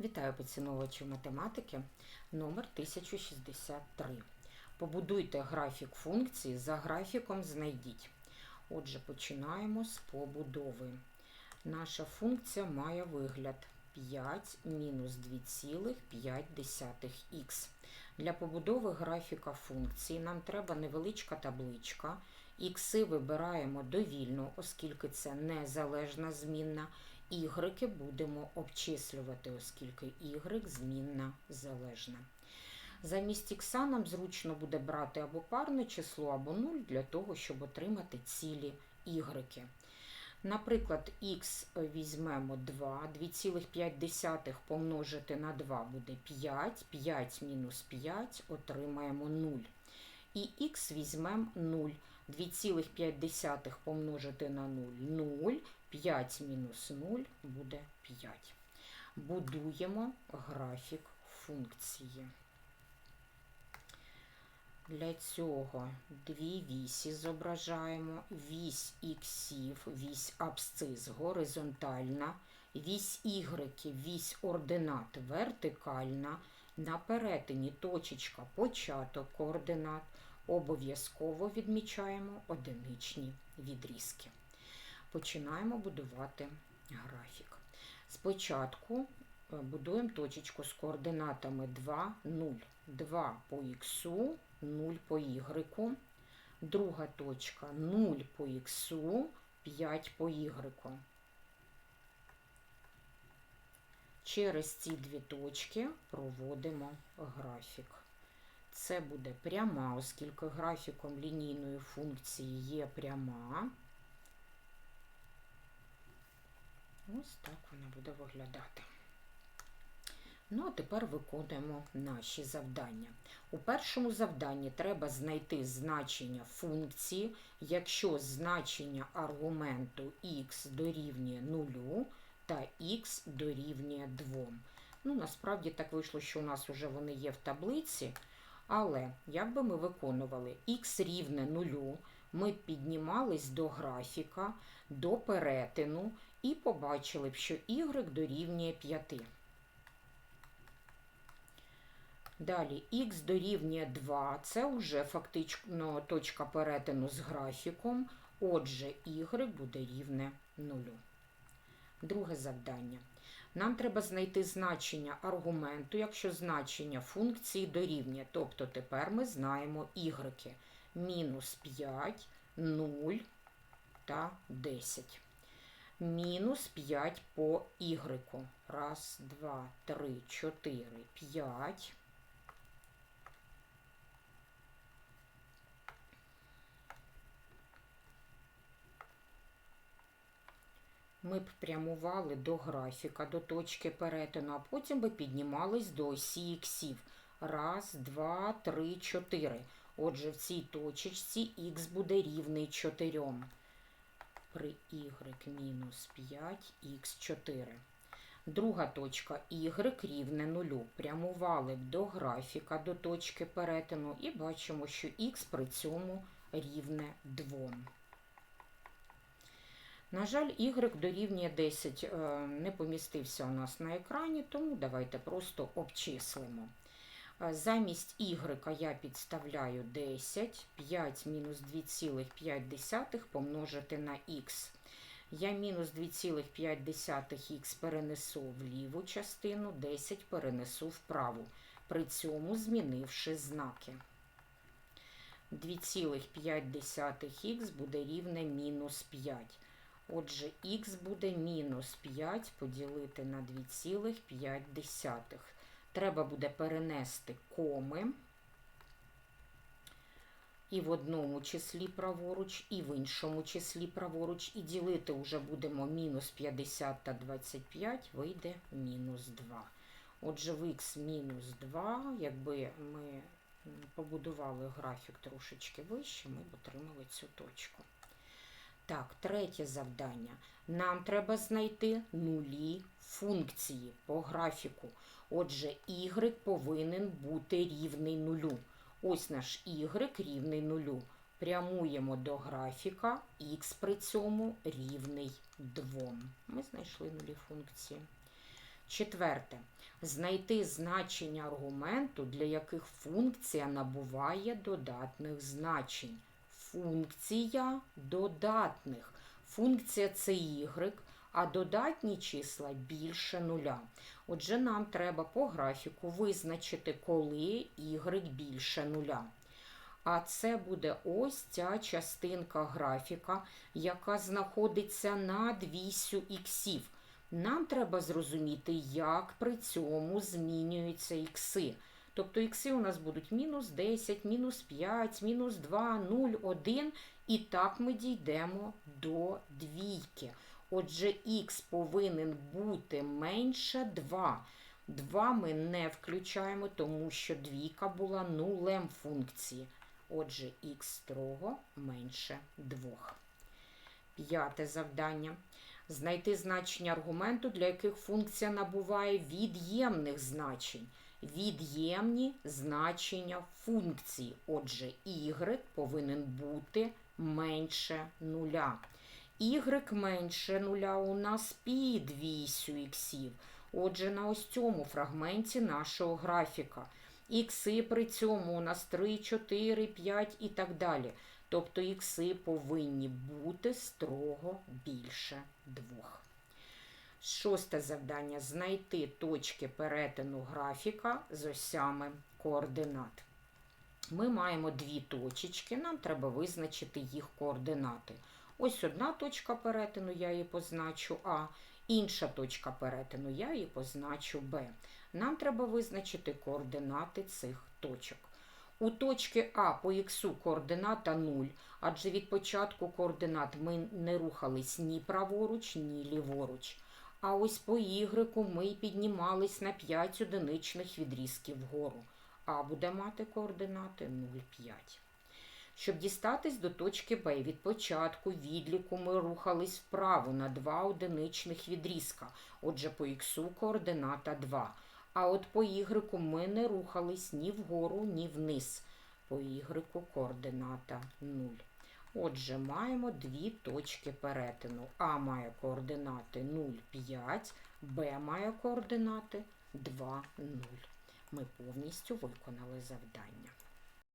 Вітаю поціновувачів математики номер 1063. Побудуйте графік функції, за графіком знайдіть. Отже, починаємо з побудови. Наша функція має вигляд 5 мінус 2,5х. Для побудови графіка функції нам треба невеличка табличка. Ікси вибираємо довільно, оскільки це незалежна змінна. Ігреки будемо обчислювати, оскільки y змінна залежна. Замість ікса нам зручно буде брати або парне число, або 0 для того, щоб отримати цілі ігреки. Наприклад, х візьмемо 2, 2,5 помножити на 2 буде 5, 5 мінус 5 отримаємо 0. І х візьмемо 0. 2,5 помножити на 0 0, 5 мінус 0 буде 5. Будуємо графік функції. Для цього дві вісі зображаємо, вісь іксів, вісь абсцис горизонтальна, вісь ігреків, вісь ординат вертикальна, на перетині точечка початок координат, обов'язково відмічаємо одиничні відрізки. Починаємо будувати графік. Спочатку будуємо точечку з координатами 2, 0. 2 по х, 0 по y. Друга точка 0 по х, 5 по y. Через ці дві точки проводимо графік. Це буде пряма, оскільки графіком лінійної функції є пряма. Ось так вона буде виглядати. Ну, а тепер виконуємо наші завдання. У першому завданні треба знайти значення функції, якщо значення аргументу х дорівнює 0 та х дорівнює 2. Ну, насправді так вийшло, що у нас вже вони є в таблиці. Але як би ми виконували х рівне 0, ми піднімались до графіка, до перетину і побачили б, що y дорівнює 5. Далі х дорівнює 2, це вже фактично точка перетину з графіком, отже, y буде рівне 0. Друге завдання. Нам треба знайти значення аргументу, якщо значення функції дорівнює. Тобто тепер ми знаємо y. Мінус 5, 0 та 10. Мінус 5 по y. Раз, два, три, чотири, п'ять. Ми б прямували до графіка, до точки перетину, а потім би піднімались до осі іксів. Раз, два, три, чотири. Отже, в цій точечці х буде рівний 4. При y мінус 5, х4. Друга точка y рівне 0. Прямували б до графіка, до точки перетину і бачимо, що х при цьому рівне 2. На жаль, y дорівнює 10 е, не помістився у нас на екрані, тому давайте просто обчислимо. Е, замість y я підставляю 10, 5 мінус 2,5 помножити на х. Я мінус 2,5х перенесу в ліву частину, 10 перенесу в праву, при цьому змінивши знаки. 2,5х буде рівне мінус 5. Отже, х буде мінус 5 поділити на 2,5. Треба буде перенести коми і в одному числі праворуч, і в іншому числі праворуч, і ділити вже будемо мінус 50 та 25, вийде мінус 2. Отже, в х мінус 2, якби ми побудували графік трошечки вище, ми б отримали цю точку. Так, третє завдання. Нам треба знайти нулі функції по графіку. Отже, y повинен бути рівний нулю. Ось наш y рівний нулю. Прямуємо до графіка, х при цьому рівний 2. Ми знайшли нулі функції. Четверте. Знайти значення аргументу, для яких функція набуває додатних значень. Функція додатних. Функція це y, а додатні числа більше нуля. Отже, нам треба по графіку визначити, коли y більше нуля. А це буде ось ця частинка графіка, яка знаходиться над вісю іксів. Нам треба зрозуміти, як при цьому змінюються ікси. Тобто ікси у нас будуть мінус 10, мінус 5, мінус 2, 0, 1. І так ми дійдемо до двійки. Отже, х повинен бути менше 2. 2 ми не включаємо, тому що двійка була нулем функції. Отже, х строго менше 2. П'яте завдання. Знайти значення аргументу, для яких функція набуває від'ємних значень. Від'ємні значення функції. Отже, y повинен бути менше нуля. Y менше нуля у нас під вісю іксів. Отже, на ось цьому фрагменті нашого графіка. Ікси при цьому у нас 3, 4, 5 і так далі. Тобто ікси повинні бути строго більше двох. Шосте завдання знайти точки перетину графіка з осями координат. Ми маємо дві точечки, нам треба визначити їх координати. Ось одна точка перетину, я її позначу А, інша точка перетину, я її позначу Б. Нам треба визначити координати цих точок. У точки А по х координата 0, адже від початку координат ми не рухались ні праворуч, ні ліворуч. А ось по Y ми піднімались на 5 одиничних відрізків вгору. А буде мати координати 0,5. Щоб дістатись до точки Б від початку відліку ми рухались вправо на 2 одиничних відрізка. Отже, по х координата 2. А от по Y ми не рухались ні вгору, ні вниз. По Y координата 0. Отже, маємо дві точки перетину. А має координати 0,5, Б має координати 2,0. Ми повністю виконали завдання.